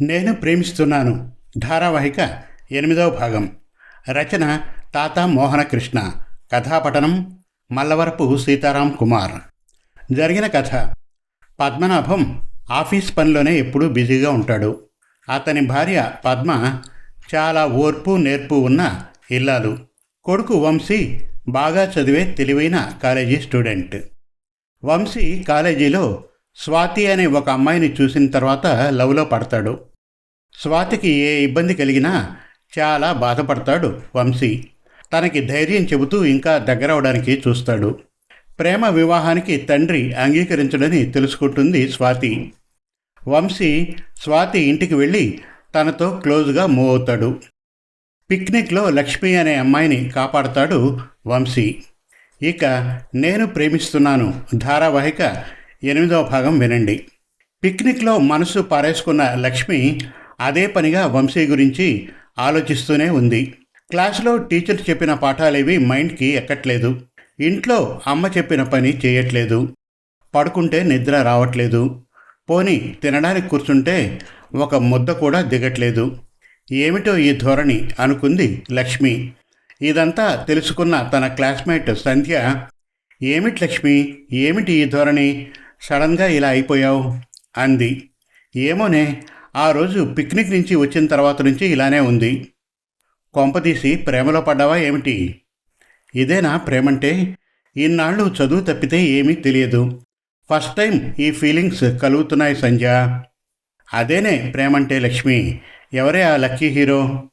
నేను ప్రేమిస్తున్నాను. ధారావాహిక ఎనిమిదవ భాగం. రచన తాత మోహనకృష్ణ. కథాపఠనం మల్లవరపు సీతారాం కుమార్. జరిగిన కథ. పద్మనాభం ఆఫీస్ పనిలోనే ఎప్పుడూ బిజీగా ఉంటాడు. అతని భార్య పద్మ చాలా ఓర్పు నేర్పు ఉన్న ఇల్లాలు. కొడుకు వంశీ బాగా చదివే తెలివైన కాలేజీ స్టూడెంట్. వంశీ కాలేజీలో స్వాతి అనే ఒక అమ్మాయిని చూసిన తర్వాత లవ్లో పడతాడు. స్వాతికి ఏ ఇబ్బంది కలిగినా చాలా బాధపడతాడు వంశీ. తనకి ధైర్యం చెబుతూ ఇంకా దగ్గరవడానికి చూస్తాడు. ప్రేమ వివాహానికి తండ్రి అంగీకరించడని తెలుసుకుంటుంది స్వాతి. వంశీ స్వాతి ఇంటికి వెళ్ళి తనతో క్లోజ్గా మూవ్ అవుతాడు. పిక్నిక్లో లక్ష్మి అనే అమ్మాయిని కాపాడతాడు వంశీ. ఇక నేను ప్రేమిస్తున్నాను. ధారావాహిక ఎనిమిదవ భాగం వినండి. పిక్నిక్లో మనసు పారేసుకున్న లక్ష్మి అదే పనిగా వంశీ గురించి ఆలోచిస్తూనే ఉంది. క్లాసులో టీచర్ చెప్పిన పాఠాలేవి మైండ్కి ఎక్కట్లేదు. ఇంట్లో అమ్మ చెప్పిన పని చేయట్లేదు. పడుకుంటే నిద్ర రావట్లేదు. పోని తినడానికి కూర్చుంటే ఒక ముద్ద కూడా దిగట్లేదు. ఏమిటో ఈ ధోరణి అనుకుంది లక్ష్మి. ఇదంతా తెలుసుకున్న తన క్లాస్మేట్ సంధ్య ఏమిటి లక్ష్మి? ఏమిటి ఈ ధోరణి? సడన్గా ఇలా అయిపోయావు? అంది. ఏమోనే ఆ రోజు పిక్నిక్ నుంచి వచ్చిన తర్వాత నుంచి ఇలానే ఉంది. కొంపదీసి ప్రేమలో పడ్డావా ఏమిటి? ఇదేనా ప్రేమంటే? ఇన్నాళ్ళు చదువు తప్పితే ఏమీ తెలియదు. ఫస్ట్ టైం ఈ ఫీలింగ్స్ కలుగుతున్నాయి సంజ అదేనే ప్రేమంటే లక్ష్మి. ఎవరే ఆ లక్కీ హీరో?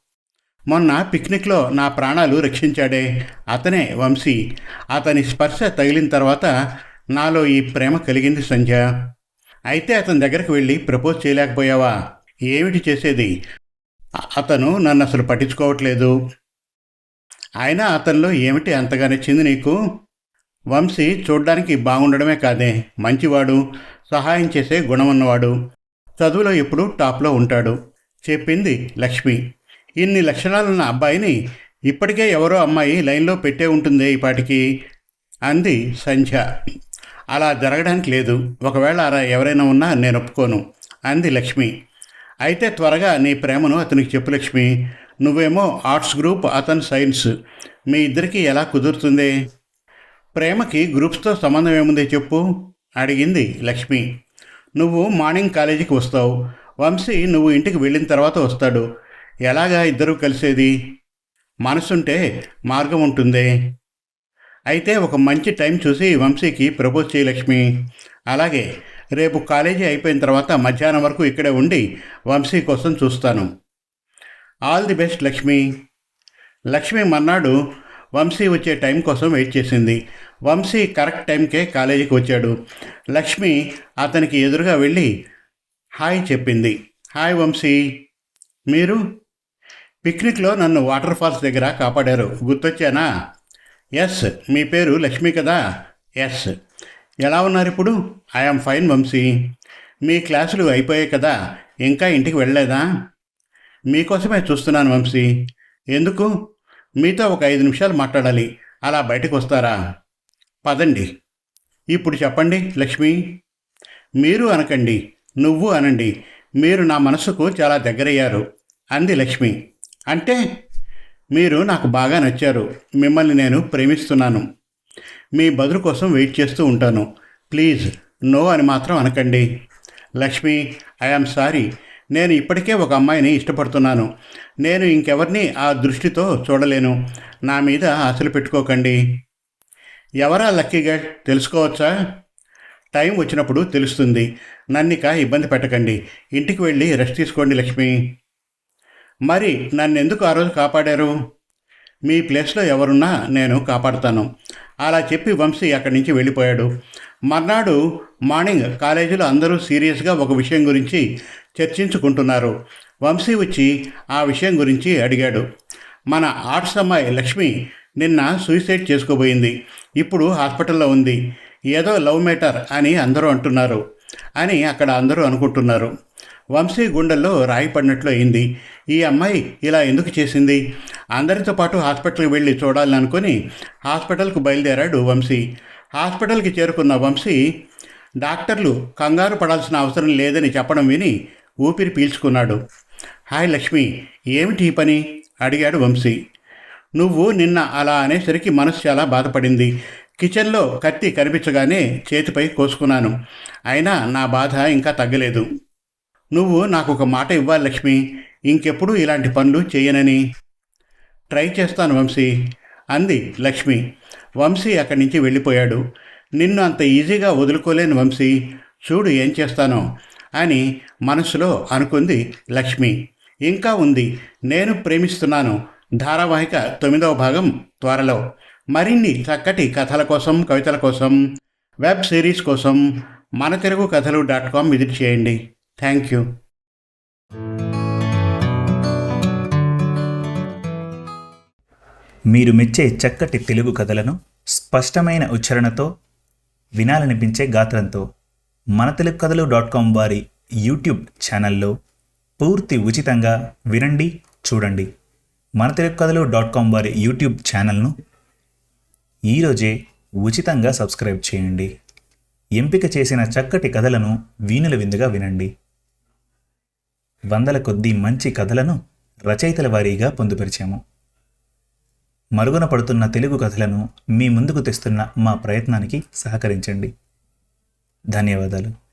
మొన్న పిక్నిక్లో నా ప్రాణాలు రక్షించాడే అతనే వంశీ. అతని స్పర్శ తగిలిన తర్వాత నాలో ఈ ప్రేమ కలిగింది సంజ అయితే అతని దగ్గరికి వెళ్ళి ప్రపోజ్ చేయలేకపోయావా? ఏమిటి చేసేది? అతను నన్ను అసలు పట్టించుకోవట్లేదు. అయినా అతనిలో ఏమిటి అంతగా నచ్చింది నీకు? వంశీ చూడ్డానికి బాగుండడమే కాదే మంచివాడు సహాయం చేసే గుణమున్నవాడు. చదువులో ఎప్పుడూ టాప్లో ఉంటాడు. చెప్పింది లక్ష్మి. ఇన్ని లక్షణాలున్న అబ్బాయిని ఇప్పటికే ఎవరో అమ్మాయి లైన్లో పెట్టే ఉంటుందే ఈ పాటికి? అంది సంధ్య. అలా జరగడానికి లేదు. ఒకవేళ అలా ఎవరైనా ఉన్నా నేను ఒప్పుకోను. అంది లక్ష్మి. అయితే త్వరగా నీ ప్రేమను అతనికి చెప్పు లక్ష్మి. నువ్వేమో ఆర్ట్స్ గ్రూప్ అతను సైన్స్. మీ ఇద్దరికి ఎలా కుదురుతుంది? ప్రేమకి గ్రూప్స్తో సంబంధం ఏముంది చెప్పు? అడిగింది లక్ష్మి. నువ్వు మార్నింగ్ కాలేజీకి వస్తావు. వంశీ నువ్వు ఇంటికి వెళ్ళిన తర్వాత వస్తాడు. ఎలాగా ఇద్దరూ కలిసేది? మనసుంటే మార్గం ఉంటుందే. అయితే ఒక మంచి టైం చూసి వంశీకి ప్రపోజ్ చేయి లక్ష్మి. అలాగే రేపు కాలేజీ అయిపోయిన తర్వాత మధ్యాహ్నం వరకు ఇక్కడే ఉండి వంశీ కోసం చూస్తాను. All the best Lakshmi. Lakshmi మన్నాడు వంశీ వచ్చే టైం కోసం వెయిట్ చేసింది. వంశీ కరెక్ట్ టైంకే కాలేజీకి వచ్చాడు. లక్ష్మి అతనికి ఎదురుగా వెళ్ళి హాయ్ చెప్పింది. హాయ్ వంశీ. మీరు? పిక్నిక్లో నన్ను వాటర్ ఫాల్స్ దగ్గర కాపాడారు. గుర్తొచ్చానా? ఎస్ మీ పేరు లక్ష్మి కదా? ఎస్ ఎలా ఉన్నారు ఇప్పుడు? I'm fine Vamsi. మీ క్లాసులు అయిపోయాయి కదా? ఇంకా ఇంటికి వెళ్ళలేదా? మీకోసమే చూస్తున్నాను వంశీ. ఎందుకు? మీతో ఒక ఐదు నిమిషాలు మాట్లాడాలి. అలా బయటకు వస్తారా? పదండి. ఇప్పుడు చెప్పండి లక్ష్మి. మీరు అనకండి. నువ్వు అనండి. మీరు నా మనసుకు చాలా దగ్గరయ్యారు. అంది లక్ష్మి. అంటే మీరు నాకు బాగా నచ్చారు. మిమ్మల్ని నేను ప్రేమిస్తున్నాను. మీ బదులు కోసం వెయిట్ చేస్తూ ఉంటాను. ప్లీజ్ నో అని మాత్రం అనకండి. Lakshmi I am sorry. నేను ఇప్పటికే ఒక అమ్మాయిని ఇష్టపడుతున్నాను. నేను ఇంకెవరిని ఆ దృష్టితో చూడలేను. నా మీద ఆశలు పెట్టుకోకండి. ఎవరా లక్కీ గర్ల్? తెలుసుకోవచ్చా? టైం వచ్చినప్పుడు తెలుస్తుంది. నన్నిక ఇబ్బంది పెట్టకండి. ఇంటికి వెళ్ళి రెస్ట్ తీసుకోండి లక్ష్మి. మరి నన్నెందుకు ఆ రోజు కాపాడారు? మీ ప్లేస్లో ఎవరున్నా నేను కాపాడుతాను. అలా చెప్పి వంశీ అక్కడి నుంచి వెళ్ళిపోయాడు. మర్నాడు మార్నింగ్ కాలేజీలో అందరూ సీరియస్గా ఒక విషయం గురించి చర్చించుకుంటున్నారు. వంశీ వచ్చి ఆ విషయం గురించి అడిగాడు. మన ఆర్ట్స్ అమ్మాయి లక్ష్మి నిన్న సూసైడ్ చేసుకోబోయింది. ఇప్పుడు హాస్పిటల్లో ఉంది. ఏదో లవ్ మేటర్ అని అందరూ అంటున్నారు అని అక్కడ అందరూ అనుకుంటున్నారు. వంశీ గుండెల్లో రాయి పడినట్లు అయింది. ఈ అమ్మాయి ఇలా ఎందుకు చేసింది? అందరితో పాటు హాస్పిటల్కి వెళ్ళి చూడాలని అనుకుని హాస్పిటల్కు బయలుదేరాడు వంశీ. హాస్పిటల్కి చేరుకున్న వంశీ డాక్టర్లు కంగారు పడాల్సిన అవసరం లేదని చెప్పడం విని ఊపిరి పీల్చుకున్నాడు. హాయ్ లక్ష్మి ఏమిటి ఈ పని? అడిగాడు వంశీ. నువ్వు నిన్న అలా అనేసరికి మనసు చాలా బాధపడింది. కిచెన్లో కత్తి కనిపించగానే చేతిపై కోసుకున్నాను. అయినా నా బాధ ఇంకా తగ్గలేదు. నువ్వు నాకు ఒక మాట ఇవ్వాలి లక్ష్మి. ఇంకెప్పుడు ఇలాంటి పనులు చేయనని. ట్రై చేస్తాను వంశీ అంది లక్ష్మి. వంశీ అక్కడి నుంచి వెళ్ళిపోయాడు. నిన్ను అంత ఈజీగా వదులుకోలేను వంశీ. చూడు ఏం చేస్తానో అని మనసులో అనుకుంది లక్ష్మి. ఇంకా ఉంది. నేను ప్రేమిస్తున్నాను. ధారావాహిక తొమ్మిదవ భాగం త్వరలో. మరిన్ని చక్కటి కథల కోసం కవితల కోసం వెబ్ సిరీస్ కోసం మన తెలుగు కథలు డాట్ కామ్ విజిట్ చేయండి. Thank you. మీరు మెచ్చే చక్కటి తెలుగు కథలను స్పష్టమైన ఉచ్చారణతో వినాలనిపించే గాత్రంతో మన తెలుగు కథలు డాట్ కామ్ వారి యూట్యూబ్ ఛానల్లో పూర్తి ఉచితంగా వినండి చూడండి. మన తెలుగు కథలు డాట్ కామ్ వారి యూట్యూబ్ ఛానల్ను ఈరోజే ఉచితంగా సబ్స్క్రైబ్ చేయండి. ఎంపిక చేసిన చక్కటి కథలను వీణుల విందుగా వినండి. వందల కొద్దీ మంచి కథలను రచయితల వారీగా పొందుపరిచాము. మరుగున పడుతున్న తెలుగు కథలను మీ ముందుకు తెస్తున్న మా ప్రయత్నానికి సహకరించండి. ధన్యవాదాలు.